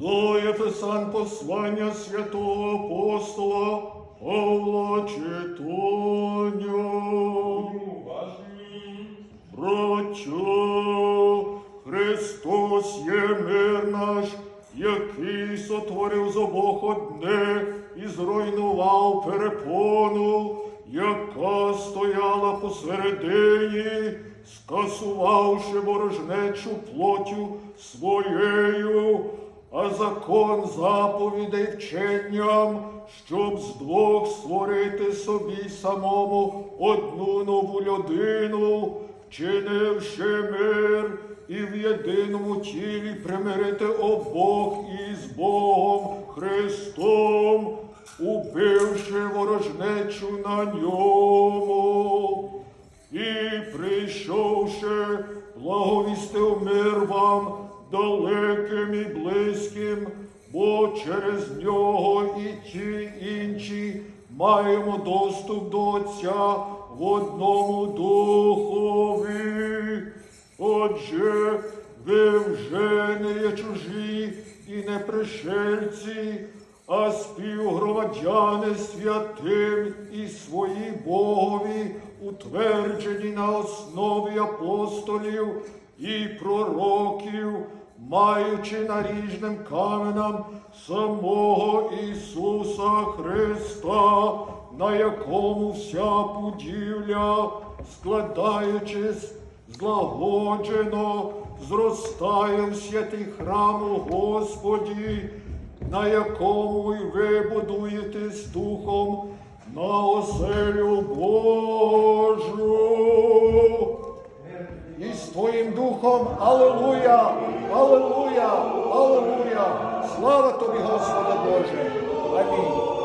До Ефесан послання святого апостола Павла читання. Уважні. Браття, Христос є мир наш, який сотворив з обох одне і зруйнував перепону, яка стояла посередині, скасувавши ворожнечу плотю своєю, а закон заповідей вченням, щоб з двох створити собі самому одну нову людину, вчинивши мир і в єдиному тілі примирити обох із Богом Христом, убивши ворожнечу на ньому. І прийшовши, благовістив мир вам далеким і близьким, бо через нього і ті інші маємо доступ до Отця в одному духові. Отже, ви вже не є чужі і не пришельці, а співгромадяни святим і свої Богові, утверджені на основі апостолів і пророків, маючи наріжним каменем самого Ісуса Христа, на якому вся будівля, складаючись злагоджено, зростає в святий храм у Господі, на якому й ви будуєтесь духом на оселю Божу. Аллилуйя, Аллилуйя, Аллилуйя. Слава тобі, Господи Боже. Амінь.